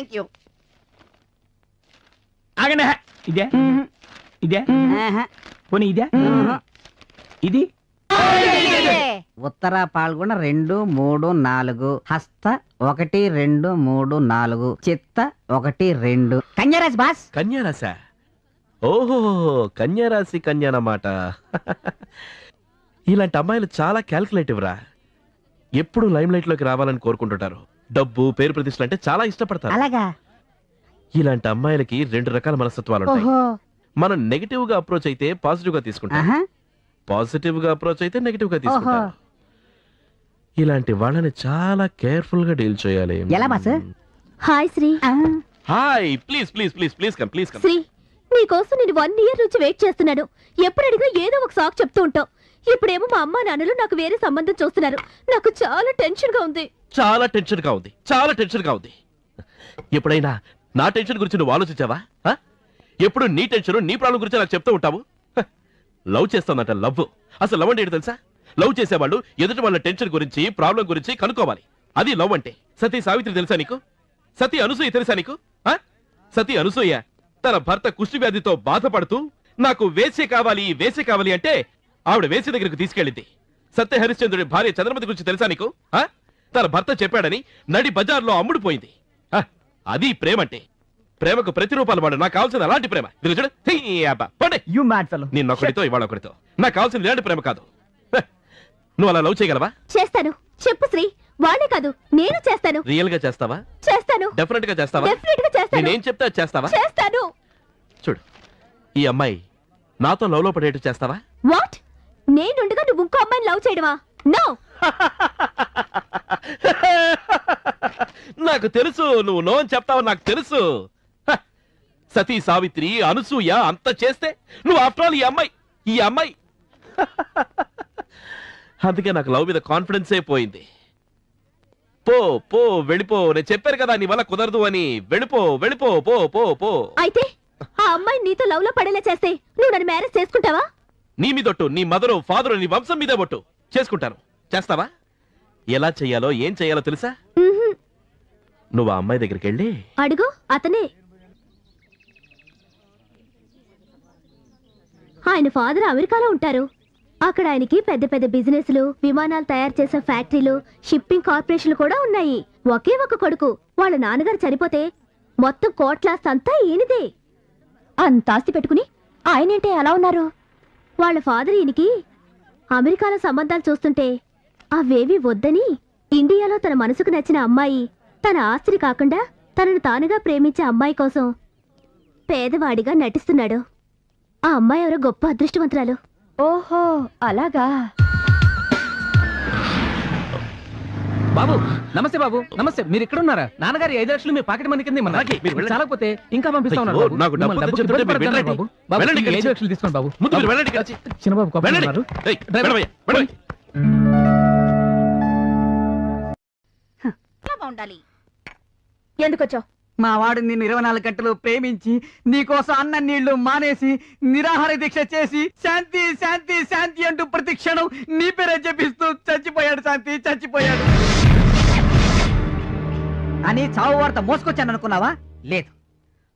Thank you ఆగండి. ఇదే? ఇదే? పోనీ ఇదే? ఇది? ఉత్తర పాల్గొన రెండు మూడు నాలుగు. హస్త ఒకటి రెండు మూడు నాలుగు. చిత్త ఒకటి రెండు. కన్యరాజ్ బాస్. కన్యారాశ? ఓహో కన్యారాశి కన్యానమాట ఇలాంటి అమ్మాయిలు చాలా క్యాల్కులేటివ్ రా ఎప్పుడు లైమ్ లైట్లోకి రావాలని కోరుకుంటుంటారు. డబ్బు పేరు ప్రతిష్టలు అంటే చాలా ఇష్టపడతారు. అలాగా? ఇలాంటి అమ్మాయిలకి రెండు రకాల మనస్తత్వాలు ఉంటాయి ఓహో. మనం నెగటివ్గా అప్రోచ్ అయితే పాజిటివ్గా తీసుకుంటాం ఆహా. పాజిటివ్గా అప్రోచ్ అయితే నెగటివ్గా తీసుకుంటాం ఇలాంటి వాళ్ళని చాలా కేర్ఫుల్గా డీల్ చేయాలి. ఎలా బాస్? హాయ్ శ్రీ. ఆ, hi please please please please come please come. Sri నీకోసం నేను వన్ ఇయర్ నుంచి వెయిట్ చేస్తున్నాను. ఎప్పుడు అడిగినా ఏదో ఒక సాక్ చెప్తూ ఉంటావు. ఇప్పుడేమో మా అమ్మా నాన్నలు నాకు వేరే సంబంధం చూస్తున్నారు. నాకు చాలా టెన్షన్గా ఉంది. చాలా టెన్షన్గా ఉంది. చాలా టెన్షన్గా ఉంది. ఎప్పుడైనా నా టెన్షన్ గురించి నువ్వు ఆలోచించావా? ఆ? ఎప్పుడు నీ టెన్షన్ నీ ప్రాబ్లం గురించి నాకు చెప్తూ ఉంటావు? హ, లవ్ చేస్తానంట లవ్. అసలు లవ్ అంటే ఏంటో తెలుసా? లవ్ చేసేవాళ్ళు ఎదుటి వాళ్ళ టెన్షన్ గురించి ప్రాబ్లం గురించి కనుక్కోవాలి. అది లవ్ అంటే. సతీ సావిత్రి తెలుసా నీకు? సతీ అనసూయ తెలుసా నీకు? ఆ? సతీ అనసూయ తన భర్త కుష్టి వ్యాధితో బాధపడుతూ నాకు వేసే కావాలి వేసే కావాలి అంటే ఆవిడ వేసే దగ్గరకు తీసుకెళ్ళింది. సత్య హరిశ్చంద్రుడి భార్య చంద్రమతి గురించి తెలుసా నీకు? ఆ? తన భర్త చెప్పాడని నడి బజార్లో అమ్ముడు పోయింది. ఆ, అది ప్రేమంటే. ప్రేమకు ప్రతిరూపాలు వాడు నాకు కావాల్సింది అలాంటి ప్రేమ. నిన్న ఒకటితో ఇవాళ ఒకటితో. నాకు కావాల్సింది ఇలాంటి ప్రేమ కాదు. నువ్వు అలా లవ్ చేయగలవా? చేస్తాను. చెప్పు శ్రీ. వాళ్ళే కాదు నేను చేస్తాను. రియల్గా చేస్తావా? చేస్తాను. డెఫినెట్గా చేస్తావా? డెఫినెట్గా చేస్తాను. నేనేం చెప్తే చేస్తావా? చేస్తాను. చూడు ఈ అమ్మాయి నాతో లవ్లో పడేట్టు చేస్తావా? వాట్ నేనుండగా నువ్వు ఇంకో అమ్మాయిని లవ్ చేయడమా? నో నాకు తెలుసు నువ్వు నో అని చెప్తావు నాకు తెలుసు. హ! సతీ సావిత్రి అనసూయ అంత చేస్తే నువ్వు ఆఫ్టర్ ఆల్ ఈ అమ్మాయి ఈ అమ్మాయి. అందుకే నాకు లవ్ మీద కాన్ఫిడెన్సే పోయింది. పో పో వెళ్ళిపో. నేను చెప్పాను కదా నీ వల్ల కుదరదు అని. వెళ్ళిపో వెళ్ళిపో పో పో పో. అయితే ఆ అమ్మాయి నీతో లవ్లో పడేలా చేస్తే నువ్వు నన్ను మ్యారేజ్ చేసుకుంటావా? నీ మీదొట్టు నీ మదరు ఫాదరు నీ వంశం మీదే బొట్టు చేసుకుంటాను. చేస్తావా? ఎలా చెయ్యాలో ఏం చెయ్యాలో తెలుసా. నువ్వు ఆ అమ్మాయి దగ్గరికి వెళ్ళి అడుగు అతనే. ఆయన ఫాదర్ అమెరికాలో ఉంటారు. అక్కడ ఆయనకి పెద్ద పెద్ద బిజినెస్లు విమానాలు తయారు చేసే ఫ్యాక్టరీలు షిప్పింగ్ కార్పొరేషన్లు కూడా ఉన్నాయి. ఒకే ఒక కొడుకు. వాళ్ళ నాన్నగారు చనిపోతే మొత్తం కోట్లాస్తి అంతా ఈయనదే. అంత ఆస్తి పెట్టుకుని ఆయనేంటే ఎలా ఉన్నారు? వాళ్ళ ఫాదర్ ఈయనకి అమెరికాలో సంబంధాలు చూస్తుంటే అవేవి వద్దని ఇండియాలో తన మనసుకు నచ్చిన అమ్మాయి తన ఆస్తిని కాకుండా తనను తానుగా ప్రేమించే అమ్మాయి కోసం పేదవాడిగా నటిస్తున్నాడు. ఆ అమ్మాయి ఎవరో గొప్ప అదృష్టవంతురాలు. ఓహో అలాగా? బాబు నమస్తే బాబు నమస్తే మీరు ఇక్కడ ఉన్నారా నాన్నగారి ఐదు లక్షలు మీ పాకెట్ మనీ కింద వెళ్ళండి. చాలకపోతే ఇంకా పంపిస్తా ఉన్నారు. నాకు. బాబు. బాబు, ఐదు. లక్షలు తీసుకోండి బాబు. చిన్నబాబు ఎందుకొచ్చావు మా వాడు నిన్ను ఇరవై నాలుగు గంటలు ప్రేమించి నీకోసం అన్న నీళ్ళు మానేసి నిరాహార దీక్ష చేసి శాంతి శాంతి శాంతి అంటూ ప్రతి క్షణం నీ అని చావు వార్త మోసుకొచ్చాను అనుకున్నావా లేదు.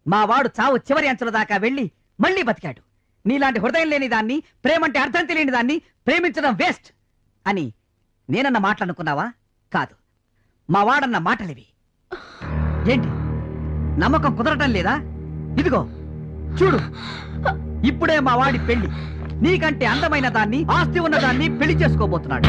మా వాడు చావు చివరి అంచుల దాకా వెళ్ళి మళ్ళీ బతికాడు. నీలాంటి హృదయం లేని దాన్ని ప్రేమంటే అర్థం తెలియని దాన్ని ప్రేమించడం వేస్ట్ అని నేనన్న మాటలనుకున్నావా? కాదు. మా వాడన్న మాటలివి. ఏంటి? నమ్మకం కుదరటం లేదా? ఇదిగో చూడు. ఇప్పుడే మా వాడి పెళ్ళి. నీకంటే అందమైన దాన్ని ఆస్తి ఉన్న దాన్ని పెళ్ళి చేసుకోబోతున్నాడు.